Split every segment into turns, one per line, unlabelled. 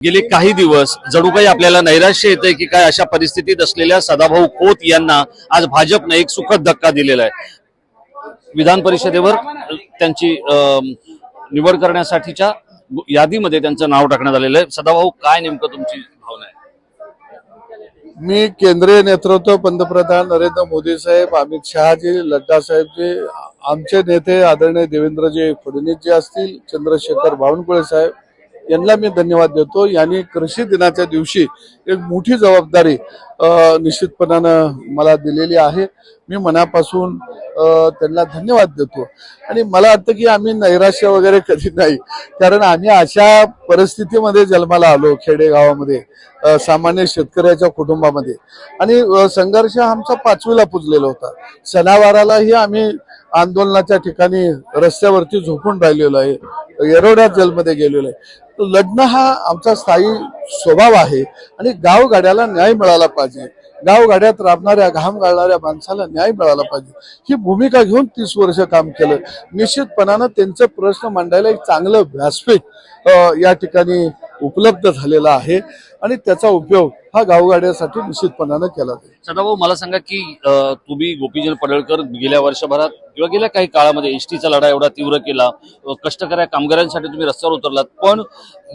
गेले काही दिवस जणू काही आपल्याला नैराश्य येतंय की काय अशा परिस्थितीत असलेल्या सदाभाऊ खोत यांना आज भाजपने एक सुखद धक्का दिलेला आहे. विधान परिषदेवर त्यांची अं, निवड करण्यासाठीच्या यादीमध्ये त्यांचं नाव टाकण्यात आलेलं आहे. सदाभाऊ काय नेमकं तुमची भावना आहे?
मी केंद्रीय नेतृत्व पंतप्रधान नरेंद्र मोदी साहेब अमित शहाजी लड्डा साहेबजी आमचे नेते आदरणीय देवेंद्रजी फडणवीस जे असतील चंद्रशेखर बावनकुळे साहेब यांना मी धन्यवाद देतो. यांनी कृषी दिनाच्या दिवशी एक मोठी जबाबदारी निश्चितपणानं मला दिलेली आहे. मी मनापासून त्यांना धन्यवाद देतो. आणि मला वाटतं की आम्ही नैराश्य वगैरे कधी नाही. कारण आम्ही अशा परिस्थितीमध्ये जन्माला आलो खेडेगावामध्ये सामान्य शेतकऱ्याच्या कुटुंबामध्ये. आणि संघर्ष आमचा पाचवीला पुजलेला होता. सणावारालाही आम्ही आंदोलनाच्या ठिकाणी रस्त्यावरती झोपून राहिलेलो आहे. येरोड्यात जेलमध्ये गेलेलो आहे. लढणं हा आमचा स्थायी स्वभाव आहे आणि गावगाड्याला न्याय मिळाला पाहिजे. गावगाड्यात राबणाऱ्या घाम गाळणाऱ्या माणसाला न्याय मिळाला पाहिजे. ही भूमिका घेऊन तीस वर्ष काम केलं. निश्चितपणानं त्यांचे प्रश्न मांडायला एक चांगलं व्यासपीठ या ठिकाणी उपलब्ध झालेला आहे. आणि त्याचा उपयोग हा गावगाड्यासाठी निश्चितपणानं केला जाईल.
सदाभाऊ मला सांगा की अं, तुम्ही गोपीचंद पडळकर गेल्या वर्षभरात किंवा गेल्या काही काळामध्ये एसटीचा लढा एवढा तीव्र केला अं, कष्टकऱ्या कामगारांसाठी तुम्ही रस्त्यावर उतरलात पण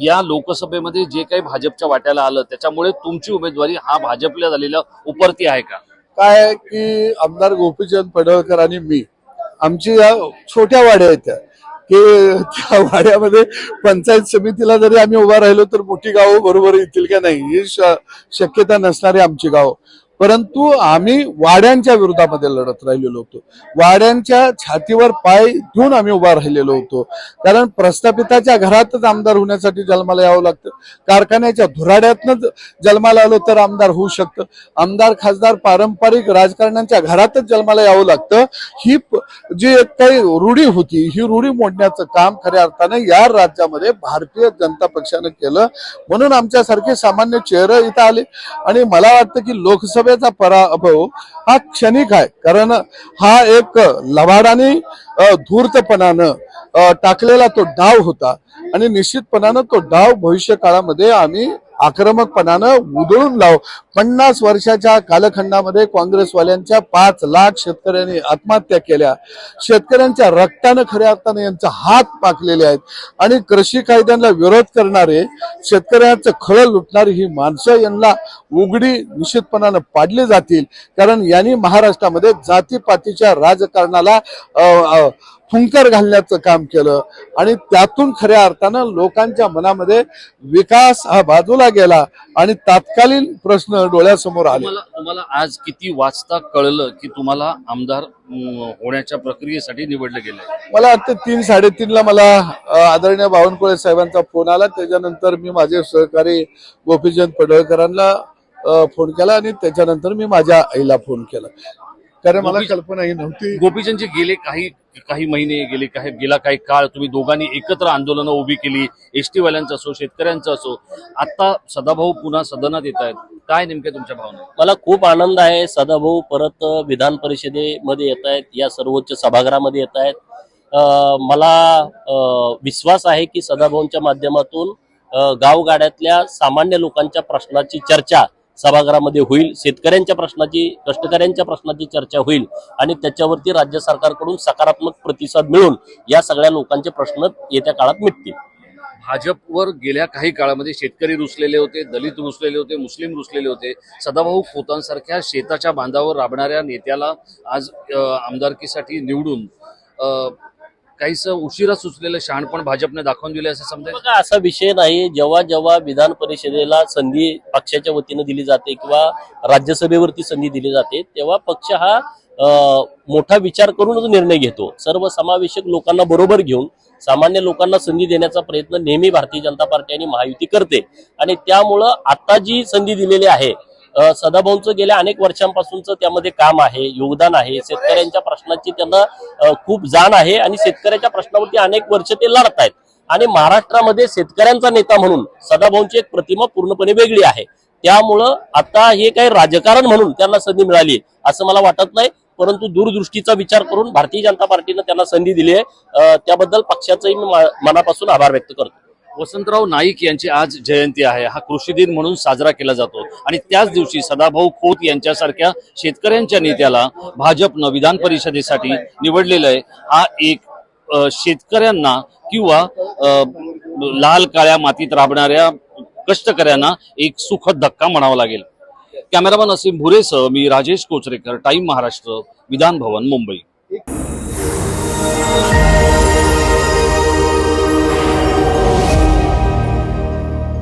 या लोकसभेमध्ये जे काही भाजपच्या वाट्याला आलं त्याच्यामुळे तुमची उमेदवारी हा भाजपला झालेला उपरती आहे का?
काय की आमदार गोपीचंद पडळकर आणि मी आमची या छोट्या वाड्या आहेत त्या. की त्या वाड्यामध्ये पंचायत समितीला जरी आम्ही उभा राहिलो तर मोठी गावं बरोबर येतील का नाही? ही शक्यता नसणारी आमची गाव. परंतु आम्ही वाड्यांच्या विरोधामध्ये लढत राहिलेलो होतो. वाड्यांच्या छातीवर पाय घेऊन आम्ही उभा राहिलेलो होतो. कारण प्रस्थापिताच्या घरातच आमदार होण्यासाठी जन्माला यावं लागतं. कारखान्याच्या धुराड्यातनं जन्माला आलो तर आमदार होऊ शकतं. आमदार खासदार पारंपरिक राजकारण्यांच्या घरातच जन्माला यावं लागतं. ही जी एक काही रूढी होती ही रूढी मोडण्याचं काम खऱ्या अर्थानं या राज्यामध्ये भारतीय जनता पक्षानं केलं. म्हणून आमच्यासारखे सामान्य चेहरे इथं आले. आणि मला वाटतं की लोकसभा लोकसभेचा पराभव हा क्षणिक आहे. कारण हा एक लवाडाने धूर्तपणानं टाकलेला तो डाव होता. आणि निश्चितपणानं तो डाव भविष्य काळामध्ये आम्ही आक्रमकपणानं उधळून लाव. पन्नास वर्षाच्या कालखंडामध्ये काँग्रेसवाल्यांच्या पाच लाख शेतकऱ्यांनी आत्महत्या केल्या. शेतकऱ्यांच्या रक्तानं खऱ्या अर्थानं यांचा हात पाकलेले आहेत. आणि कृषी कायद्यांना विरोध करणारे शेतकऱ्यांचं खळं लुटणारी ही माणसं यांना उघडी निश्चितपणानं पाडली जातील. कारण यांनी महाराष्ट्रामध्ये जातीपातीच्या राजकारणाला फुंकर घालण्याचं काम केलं. आणि त्यातून खऱ्या अर्थानं लोकांच्या मनामध्ये विकास हा बाजूला गेला आणि तात्कालीन प्रश्न डोळ्यासमोर आले.
तुम्हाला तुम्हाला आज किती वाजता कळलं की तुम्हाला आमदार अं, होण्याच्या प्रक्रियेसाठी निवडलं गेलंय
मला वाटतं तीन साडेतीनला मला अ, आदरणीय बावनकुळे साहेबांचा फोन आला. त्याच्यानंतर मी माझे सहकारी गोपीचंद पडळकरांना अ, फोन केला आणि त्याच्यानंतर मी माझ्या आईला फोन केला. कारण मला
गोपी-
कल्पनाही नव्हती.
गोपीचंदजी गेले काही काही महिने गेले काही गेला काही काळ तुम्ही दोघांनी एकत्र आंदोलनं उभी केली. एसटी वाल्यांचं असो शेतकऱ्यांचं असो. आता सदाभाऊ पुन्हा सदनात येत आहेत. काय नेमक्या तुमच्या भावना
मला खूप आनंद आहे. सदाभाऊ परत विधान परिषदेमध्ये येत आहेत. या सर्वोच्च सभागृहामध्ये येत आहेत. अं, मला अं, विश्वास आहे की सदाभाऊंच्या माध्यमातून अं, गावगाड्यातल्या सामान्य लोकांच्या प्रश्नाची चर्चा सभागृहामध्ये होईल शेतकऱ्यांच्या प्रश्नाची कष्टकऱ्यांच्या प्रश्नाची चर्चा होईल आणि त्याच्यावरती राज्य सरकारकडून सकारात्मक प्रतिसाद मिळून या सगळ्या लोकांचे प्रश्न येत्या काळात मिटतील.
भाजपवर गेल्या काही काळामध्ये शेतकरी रुसलेले होते दलित रुसलेले होते मुस्लिम रुसलेले होते. सदाभाऊ खोतांसारख्या शेताच्या बांधावर राबणाऱ्या नेत्याला आज आमदारकीसाठी निवडून काहीसं उशिरा सुचलेलं शहाणपण भाजपने दाखवून दिले असं समजा
बघा असा विषय नाही. जेव्हा जेव्हा विधान परिषदेला संधी पक्षाच्या वतीनं दिली जाते किंवा राज्यसभेवरती संधी दिली जाते तेव्हा पक्ष हा मोठा विचार करूनच निर्णय घेतो. सर्व समावेशक लोकांना बरोबर घेऊन सामान्य लोकांना संधी देण्याचा प्रयत्न नेहमी भारतीय जनता पार्टी आणि महायुती करते. आणि त्यामुळं आता जी संधी दिलेली आहे सदाभाऊंचं गेल्या अनेक वर्षांपासूनचं त्यामध्ये काम आहे योगदान आहे. शेतकऱ्यांच्या प्रश्नाची त्यांना खूप जाण आहे आणि शेतकऱ्याच्या प्रश्नावरती अनेक वर्ष ते लढत आहेत. आणि महाराष्ट्रामध्ये शेतकऱ्यांचा नेता म्हणून सदाभाऊंची एक प्रतिमा पूर्णपणे वेगळी आहे. त्यामुळं आता हे काही राजकारण म्हणून त्यांना संधी मिळाली असं मला वाटत नाही. परंतु दूरदृष्टीचा विचार करून भारतीय जनता पार्टीनं त्यांना संधी दिली आहे. त्याबद्दल पक्षाचंही मी मा- मनापासून आभार व्यक्त करतो.
वसंतराव नाईक यांची आज जयंती आहे. हा कृषी दिन म्हणून साजरा केला जातो. आणि त्याच दिवशी सदाभाऊ खोत यांच्यासारख्या शेतकऱ्यांच्या नेत्याला भाजपनं विधान परिषदेसाठी निवडलेलं आहे. हा एक शेतकऱ्यांना किंवा लाल काळ्या मातीत राबणाऱ्या कष्टकऱ्यांना एक सुखद धक्का म्हणावा लागेल. कॅमेरामन असीम भुरेसह मी राजेश कोचरेकर टाइम महाराष्ट्र विधान भवन मुंबई.